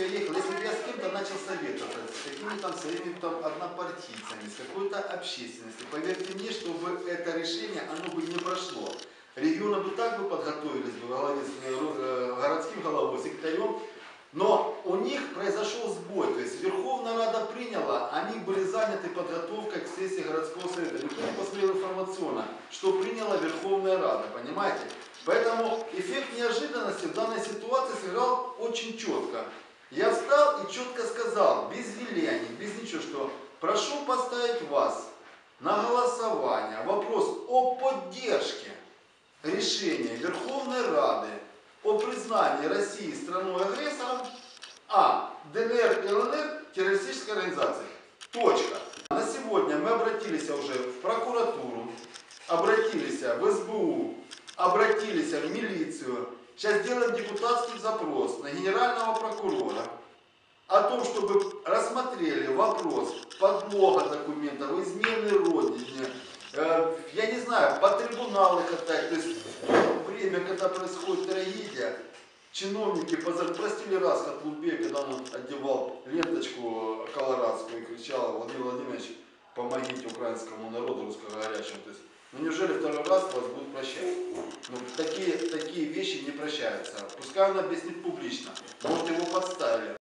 я ехал, если бы я с кем-то начал советоваться, с какими там своими там однопартийцами, с какой-то общественностью, поверьте мне, чтобы это решение, оно бы не прошло. Регионы бы так бы подготовились бы с э, э, городским головой, секретарем, но у них произошел сбой, то есть Верховная Рада приняла, они были заняты подготовкой к сессии городского совета. Никто не посмотрел информационно, что приняла Верховная Рада, понимаете? Поэтому эффект неожиданности в данной ситуации сыграл очень четко. Я встал и четко сказал, без виляний, без ничего, что прошу поставить вас на голосование вопрос о поддержке решения Верховной Рады о признании России страной-агрессором, а ДНР и ЛНР террористической организацией. Точка. На сегодня мы обратились уже в прокуратуру, обратились в СБУ, обратились в милицию. Сейчас делаем депутатский запрос на генерального о том, чтобы рассмотрели вопрос подлога документов, измены родине, э, я не знаю, по трибуналы катать, то есть в время, когда происходит трагедия, чиновники поза- простили раз Котлубей, когда он одевал ленточку колорадскую и кричал, Владимир Владимирович, помогите украинскому народу русскоговорящему. То есть, ну неужели второй раз вас будут прощать? Ну, такие, такие вещи не прощаются. Пускай он объяснит публично. Может, его подставили.